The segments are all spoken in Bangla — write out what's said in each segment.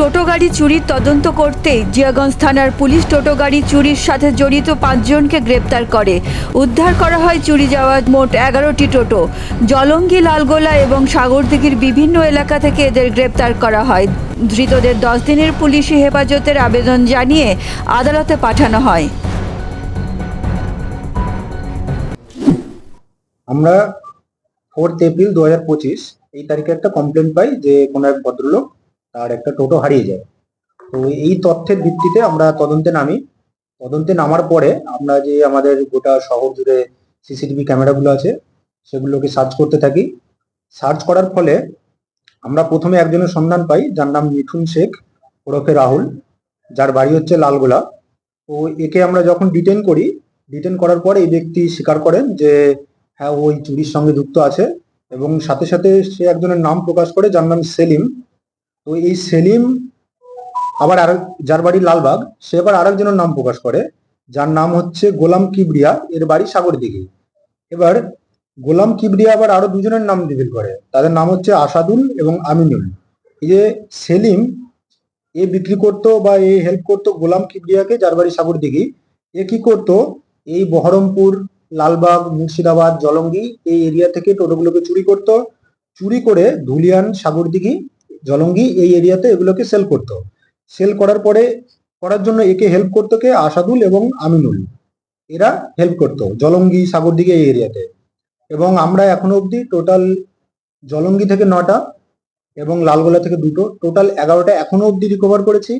টোটো গাড়ি চুরির তদন্ত করতে জিয়াগঞ্জ থানার পুলিশ টোটো গাড়ি চুরির সাথে জড়িত পাঁচজনকে গ্রেপ্তার করে। উদ্ধার করা হয় চুরি যাওয়া মোট এগারোটি টোটো। জলঙ্গি, লালগোলা এবং সাগরদিঘির বিভিন্ন এলাকা থেকে এদের গ্রেপ্তার করা হয়। ধৃতদের দশ দিনের পুলিশি হেফাজতের আবেদন জানিয়ে আদালতে পাঠানো হয়। আমরা ফোর্থ এপ্রিল দু হাজার পঁচিশ এই তারিখে একটা কমপ্লেন পাই যে কোনো এক ভদ্রলোক তার একটা টোটো হারিয়ে যায়। তো এই তথ্যের ভিত্তিতে আমরা তদন্তে নামি। তদন্তে নামার পরে আমরা যে আমাদের গোটা শহর জুড়ে সিসিটিভি ক্যামেরাগুলো আছে, সেগুলোকে সার্চ করতে থাকি। সার্চ করার ফলে আমরা প্রথমে একজনের সন্ধান পাই, যার নাম মিঠুন শেখ, ওরফে রাহুল, যার বাড়ি হচ্ছে লালগোলা। তো একে আমরা যখন ডিটেন করি ডিটেন করার পরে এই ব্যক্তি স্বীকার করেন যে হ্যাঁ ওই চুরির সঙ্গে যুক্ত আছে। এবং সাথে সাথে সে একজনের নাম প্রকাশ করে, যার নাম সেলিম। তো এই সেলিম আবার আর যার বাড়ি লালবাগ, সে আবার আরেকজনের নাম প্রকাশ করে, যার নাম হচ্ছে গোলাম কিবরিয়া, এর বাড়ি সাগর দিঘি এবার গোলাম কিবরিয়া আবার আরও দুজনের নাম রিভিল করে, তাদের নাম হচ্ছে আসাদুল এবং আমিনুল। এই যে সেলিম, এ বিক্রি করতো বা এ হেল্প করতো গোলাম কিবরিয়াকে যার বাড়ি সাগর দিঘি এ কি করতো? এই বহরমপুর, লালবাগ, মুর্শিদাবাদ, জলঙ্গি এই এরিয়া থেকে টোটোগুলোকে চুরি করত। চুরি করে ধুলিয়ান সাগরদিঘি জলঙ্গি এই এরিয়াতে এগুলোকে সেল করত। সেল করার পরে, করার জন্য একে হেল্প করতো কে? আসাদুল এবং আমিনুল। এরা হেল্প করত জলঙ্গি সাগরদিঘি এই এরিয়াতে। এবং আমরা এখনও অবধি টোটাল জলঙ্গি থেকে নটা এবং লালগোলা থেকে দুটো। টোটাল এগারোটা এখনও অবধি রিকভার করেছি।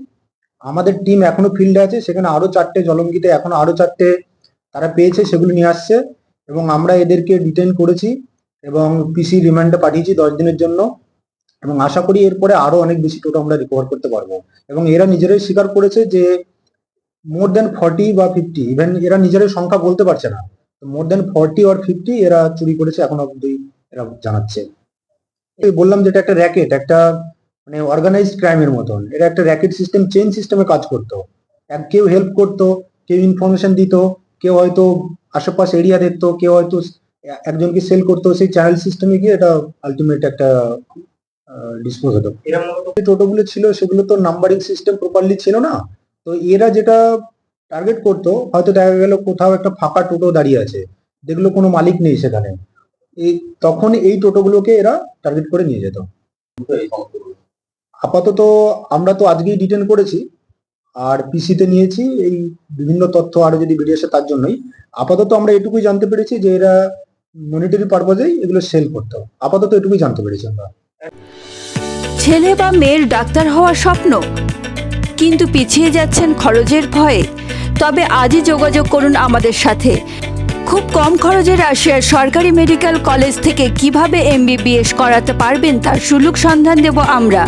আমাদের টিম এখনও ফিল্ডে আছে। সেখানে আরও চারটে জলঙ্গিতে, এখনও আরও চারটে তারা পেয়েছে, সেগুলো নিয়ে আসছে। এবং আমরা এদেরকে ডিটেন করেছি এবং পিসি রিমান্ডে পাঠিয়েছি দশ দিনের জন্য। এবং আশা করি এরপরে আরও অনেক বেশি টোটো আমরা রিকভার করতে পারব। এবং এরা নিজেরাই স্বীকার করেছে যে মোর দেন ফর্টি বা ফিফটি ইভেন এরা নিজেরাই সংখ্যা বলতে পারছে না। মোর দেন ফর্টি আর ফিফটি এরা চুরি করেছে এখন অব্দি এরা জানাচ্ছে। বললাম যেটা একটা র্যাকেট একটা মানে অর্গানাইজড ক্রাইমের মতন। এটা একটা র্যাকেট সিস্টেম চেন সিস্টেমে কাজ করতো। কেউ হেল্প করতো, কেউ ইনফরমেশন দিত, কেউ হয়তো আশেপাশে এরিয়া দেখতো, কেউ হয়তো একজনকে সেল করতো, সেই চ্যানেল সিস্টেমে গিয়ে এটা আলটিমেট একটা ডিসপোজ হতো। টোটোগুলো ছিল, সেগুলো তো নাম্বারিং সিস্টেম প্রপারলি ছিল না। তো এরা যেটা টার্গেট করতো, হয়তো দেখা গেল কোথাও একটা ফাঁকা টোটো দাঁড়িয়ে আছে। দেখল কোনো মালিক নেই সেখানে। এই তখন এই টোটোগুলোকে এরা টার্গেট করে নিয়ে যেত। আপাতত আমরা তো আজকেই ডিটেন করেছি। আর পিসিতে নিয়েছি, এই বিভিন্ন তথ্য আরও যদি বেরিয়ে আসে তার জন্যই। আপাতত আমরা এটুকুই জানতে পেরেছি যে এরা মনিটারি পারপাজেই এগুলো সেল করতো। আপাতত এটুকুই জানতে পেরেছি আমরা। ছেলে বা মেয়ের ডাক্তার হওয়ার স্বপ্ন। কিন্তু পিছিয়ে যাচ্ছেন খরচের ভয়ে। তবে আজই যোগাযোগ করুন আমাদের সাথে। খুব কম খরচে রাশিয়ার সরকারি মেডিকেল কলেজ থেকে কীভাবে এমবিবিএস করাতে পারবেন তার সুলুক সন্ধান দেব আমরা।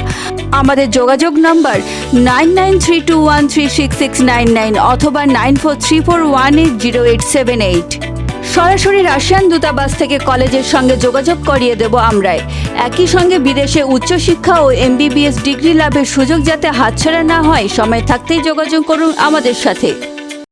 আমাদের যোগাযোগ number nine nine three two one three six six nine nine অথবা nine four three four one eight zero eight seven eight. সরাসরি রাশিয়ান দূতাবাস থেকে কলেজের সঙ্গে যোগাযোগ করিয়ে দেব আমরাই। একই সঙ্গে বিদেশে উচ্চশিক্ষা ও এমবিবিএস ডিগ্রি লাভের সুযোগ যাতে হাতছাড়া না হয়, সময় থাকতেই যোগাযোগ করুন আমাদের সাথে।